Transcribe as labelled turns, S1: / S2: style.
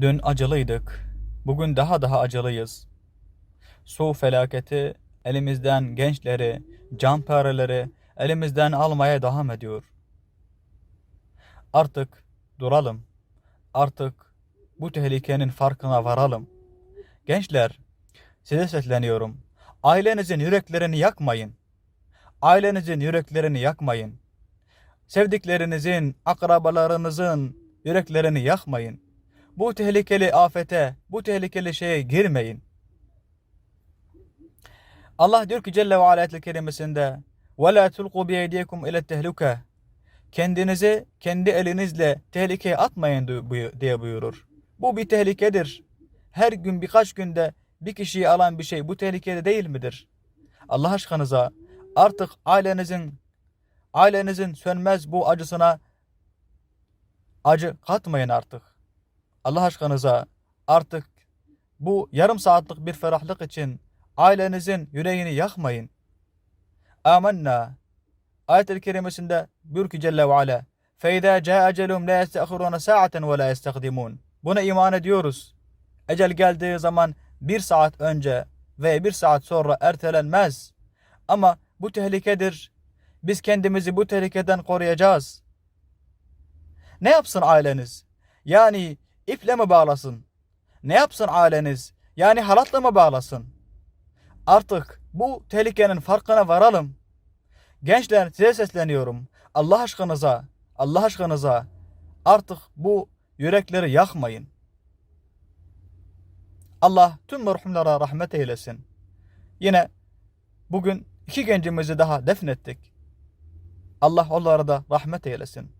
S1: Dün acılıydık. Bugün daha daha acılıyız. Su felaketi elimizden gençleri, canpereleri elimizden almaya devam ediyor. Artık duralım. Artık bu tehlikenin farkına varalım. Gençler, size sesleniyorum. Ailenizin yüreklerini yakmayın. Ailenizin yüreklerini yakmayın. Sevdiklerinizin, akrabalarınızın yüreklerini yakmayın. Bu tehlikeli afete, bu tehlikeli şeye girmeyin. Allah diyor ki Celle ve Ala ayet-i kerimesinde وَلَا تُلْقُوا بِيَيْدِيكُمْ اِلَى التَّهْلُكَ Kendinizi kendi elinizle tehlikeye atmayın diye buyurur. Bu bir tehlikedir. Her gün birkaç günde bir kişiyi alan bir şey bu tehlikede değil midir? Allah aşkınıza artık ailenizin ailenizin sönmez bu acısına acı katmayın artık. Allah aşkınıza artık bu yarım saatlik bir ferahlık için ailenizin yüreğini yakmayın. Amenna. Ayet-i kerimesinde buyur ki Celle ve Ala فَاِذَا جَاءَ اَجَلُهُمْ لَا يَسْتَأْخِرُونَ سَاعَةً وَلَا يَسْتَقْدِمُونَ Buna iman ediyoruz. Ecel geldiği zaman bir saat önce ve bir saat sonra ertelenmez. Ama bu tehlikedir. Biz kendimizi bu tehlikeden koruyacağız. Ne yapsın aileniz? Yani iple mi bağlasın? Ne yapsın aileniz? Yani halatla mı bağlasın? Artık bu tehlikenin farkına varalım. Gençler size sesleniyorum. Allah aşkınıza, Allah aşkınıza artık bu yürekleri yakmayın. Allah tüm merhumlara rahmet eylesin. Yine bugün iki gencimizi daha defnettik. Allah onlara da rahmet eylesin.